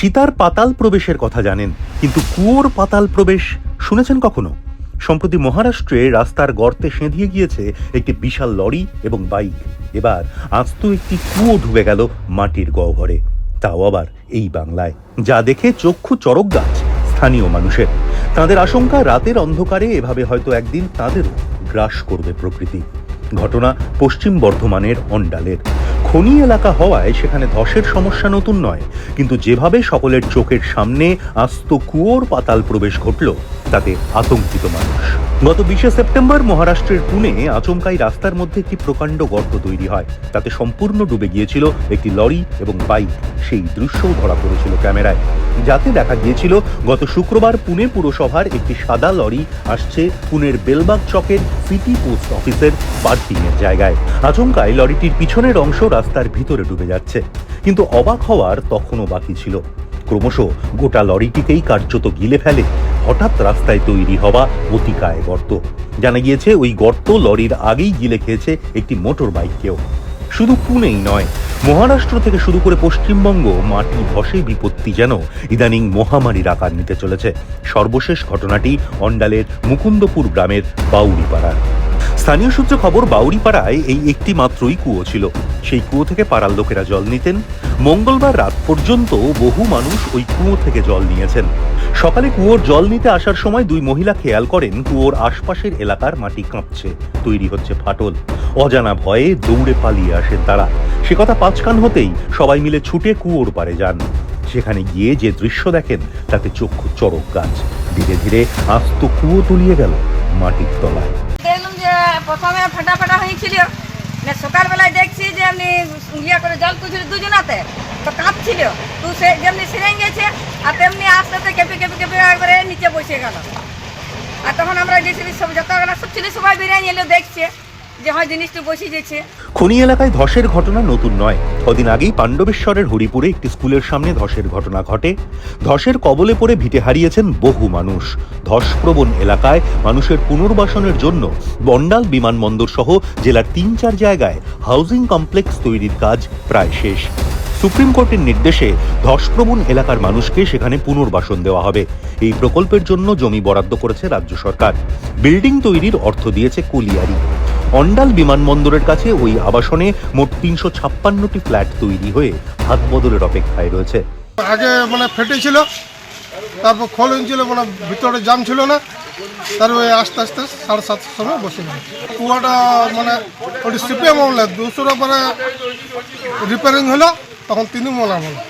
সীতার পাতাল প্রবেশের কথা জানেন, কিন্তু কুয়োর পাতাল প্রবেশ শুনেছেন কখনো? সম্প্রতি মহারাষ্ট্রে রাস্তার গর্তে সেঁধিয়ে গিয়েছে একটি বিশাল লরি এবং বাইক। এবার আস্ত একটি কুয়ো ডুবে গেল মাটির গহ্বরে। তাও আবার এই বাংলায়। যা দেখে চক্ষু চরক গাছ স্থানীয় মানুষের। তাদের আশঙ্কা রাতের অন্ধকারে এভাবে হয়তো একদিন তাদেরও গ্রাস করবে প্রকৃতি। ঘটনা পশ্চিম বর্ধমানের অন্ডালের। খনি এলাকা হওয়ায় সেখানে ধসের সমস্যা নতুন নয়। কিন্তু যেভাবে সকলের চোখের সামনে আস্ত কুয়োর পাতাল প্রবেশ ঘটল, তাতে আতঙ্কিত মানুষ। গত বিশে সেপ্টেম্বর মহারাষ্ট্রের পুনে আচমকাই রাস্তার মধ্যে একটি প্রকাণ্ড গর্ত তৈরি হয়। তাতে সম্পূর্ণ ডুবে গিয়েছিল একটি লরি এবং বাইক। সেই দৃশ্যও ধরা পড়েছিল ক্যামেরায়। যাতে দেখা গিয়েছিল। গত শুক্রবার পুনে পুরসভার একটি সাদা লরি আসছে পুনের বেলবাগ চকের সিটি পোস্ট অফিসের পার্কিং এর জায়গায়। আচমকায় লরিটির পিছনের অংশ রাস্তার ভিতরে ডুবে যাচ্ছে। কিন্তু অবাক হওয়ার তখনও বাকি ছিল। ক্রমশ গোটা লরিটিকেই কার্যত গিলে ফেলে, হঠাৎ রাস্তায় তৈরি হওয়া অতিকায় গর্ত। জানা গিয়েছে, ওই গর্ত লরির আগেই গিলে খেয়েছে একটি মোটর বাইককেও শুধু পুনেই নয়, মহারাষ্ট্র থেকে শুরু করে পশ্চিমবঙ্গ মাটি ধসে বিপত্তি যেন ইদানিং মহামারীর আকার নিতে চলেছে। সর্বশেষ ঘটনাটি অন্ডালের মুকুন্দপুর গ্রামের বাউরিপাড়ার স্থানীয় সূত্রে খবর বাউরিপাড়ায় এই একটি মাত্রই কুয়ো ছিল। সেই কুয়ো থেকে পাড়ার লোকেরা জল নিতেন। মঙ্গলবার রাত পর্যন্ত বহু মানুষ ওই কুয়ো থেকে জল নিয়েছেন। সকালে কুয়োর জল নিতে আসার সময় দুই মহিলা খেয়াল করেন, কুয়োর আশপাশের এলাকার মাটি কাঁপছে, তৈরি হচ্ছে ফাটল। অজানা ভয়ে দৌড়ে পালিয়ে আসেন তারা। সে কথা পাঁচকান হতেই সবাই মিলে ছুটে কুয়োর পারে যান। সেখানে গিয়ে যে দৃশ্য দেখেন, তাতে চক্ষু চড়ক গাছ। ধীরে ধীরে আস্ত কুয়ো তলিয়ে গেল মাটির তলায়। প্রথমে ফাটা ফাটা হয়েছিল। না সকালবেলায় দেখছি যে এমনি ইয়ে করে জল তুলছিল দুজনাতে, তো কাঁপছিল। তো সে যেমনি সেরে গেছে, আর তেমনি আস্তে আস্তে কেঁপে কেঁপে কেঁপে একবারে নিচে বসে গেল। আর তখন আমরা গেছিলি সব যতগুলো সব ছিল, সবাই বেরিয়ে এলো দেখছে। খনি এলাকায় ধসের ঘটনা নতুন নয়। কদিন আগেই পাণ্ডবেশ্বরের হরিপুরে একটি স্কুলের সামনে ধসের ঘটনা ঘটে। ধসের কবলে পড়ে ভিটে হারিয়েছেন বহু মানুষ। ধসপ্রবণ এলাকায় মানুষের পুনর্বাসনের জন্য বন্ডাল বিমানবন্দর সহ জেলার তিন চার জায়গায় হাউজিং কমপ্লেক্স তৈরির কাজ প্রায় শেষ। সুপ্রিম কোর্টের নির্দেশে ধসপ্রবণ এলাকার মানুষকে সেখানে পুনর্বাসন দেওয়া হবে। এই প্রকল্পের জন্য জমি বরাদ্দ করেছে রাজ্য সরকার। বিল্ডিং তৈরির অর্থ দিয়েছে কুলিয়ারি। অন্ডাল বিমানবন্দরের কাছে ওই আবাসনে মোট তিনশো ছাপ্পান্নটি ফ্ল্যাট তৈরি হয়ে হাত বদলের অপেক্ষায় রয়েছে। আগে মানে ফেটেছিল তারপর খোলন ছিল মানে ভিতরে জাম ছিল না। তারপরে আস্তে আস্তে সাড়ে সাতটার সময় বসে গেল। কুয়াটা মানে ওটি সিপিএম আমলে পরে রিপেয়ারিং হলো, তখন তৃণমূল আমলে।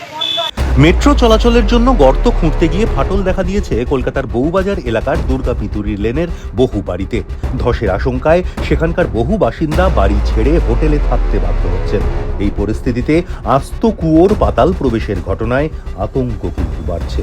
মেট্রো চলাচলের জন্য গর্ত খুঁড়তে গিয়ে ফাটল দেখা দিয়েছে কলকাতার বউবাজার এলাকার দুর্গা পিতুরি লেনের বহু বাড়িতে। ধসের আশঙ্কায় সেখানকার বহু বাসিন্দা বাড়ি ছেড়ে হোটেলে থাকতে বাধ্য হচ্ছেন। এই পরিস্থিতিতে আস্ত কুয়োর পাতাল প্রবেশের ঘটনায় আতঙ্ক কিন্তু বাড়ছে।